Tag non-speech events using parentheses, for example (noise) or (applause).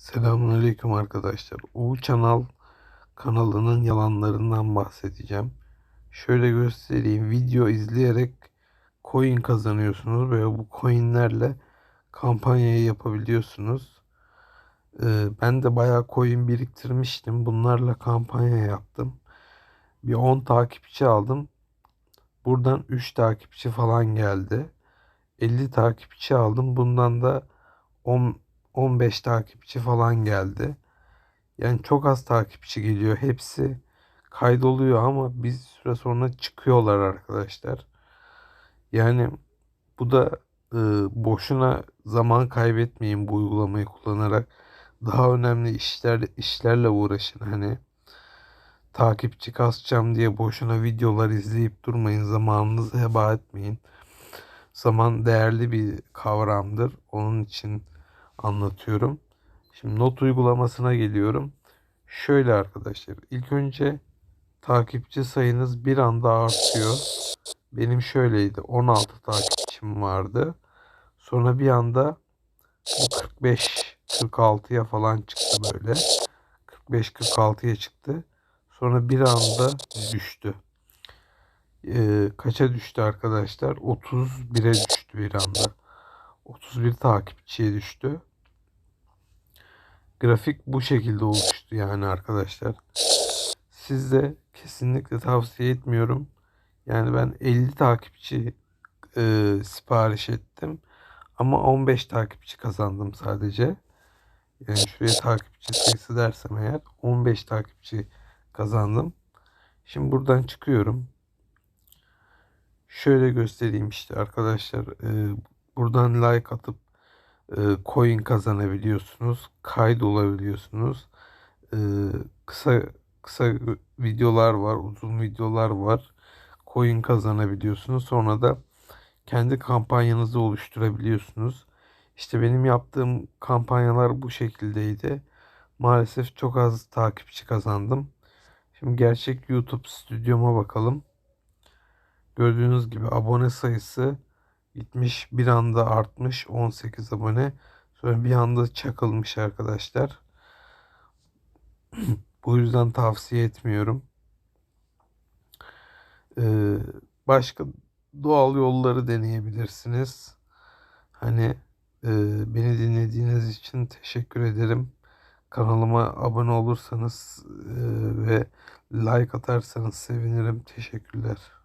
Selamünaleyküm arkadaşlar. U Kanal kanalının yalanlarından bahsedeceğim. Şöyle göstereyim. Video izleyerek coin kazanıyorsunuz ve bu coinlerle kampanyayı yapabiliyorsunuz. Ee, ben de bayağı coin biriktirmiştim. Bunlarla kampanya yaptım. Bir 10 takipçi aldım. Buradan 3 takipçi falan geldi. 50 takipçi aldım. Bundan da 10 15 takipçi falan geldi. Yani çok az takipçi geliyor. Hepsi kaydoluyor ama bir süre sonra çıkıyorlar arkadaşlar. Yani bu da e, boşuna zaman kaybetmeyin bu uygulamayı kullanarak. Daha önemli işler işlerle uğraşın hani. Takipçi kasacağım diye boşuna videolar izleyip durmayın. Zamanınızı heba etmeyin. Zaman değerli bir kavramdır. Onun için anlatıyorum. Şimdi not uygulamasına geliyorum. Şöyle arkadaşlar. ilk önce takipçi sayınız bir anda artıyor. Benim şöyleydi. 16 takipçim vardı. Sonra bir anda bu 45 46'ya falan çıktı böyle. 45 46'ya çıktı. Sonra bir anda düştü. Ee, kaça düştü arkadaşlar? 31'e düştü bir anda. 31 takipçiye düştü. Grafik bu şekilde oluştu yani arkadaşlar. Size kesinlikle tavsiye etmiyorum. Yani ben 50 takipçi e, sipariş ettim. Ama 15 takipçi kazandım sadece. Yani şuraya takipçi sayısı dersem eğer 15 takipçi kazandım. Şimdi buradan çıkıyorum. Şöyle göstereyim işte arkadaşlar. E, buradan like atıp coin kazanabiliyorsunuz. Kayıt olabiliyorsunuz. E, kısa kısa videolar var, uzun videolar var. Coin kazanabiliyorsunuz. Sonra da kendi kampanyanızı oluşturabiliyorsunuz. İşte benim yaptığım kampanyalar bu şekildeydi. Maalesef çok az takipçi kazandım. Şimdi gerçek YouTube stüdyoma bakalım. Gördüğünüz gibi abone sayısı gitmiş bir anda artmış 18 abone. Sonra bir anda çakılmış arkadaşlar. (clears throat) Bu yüzden tavsiye etmiyorum. Ee, başka doğal yolları deneyebilirsiniz. Hani e, beni dinlediğiniz için teşekkür ederim. Kanalıma abone olursanız e, ve like atarsanız sevinirim. Teşekkürler.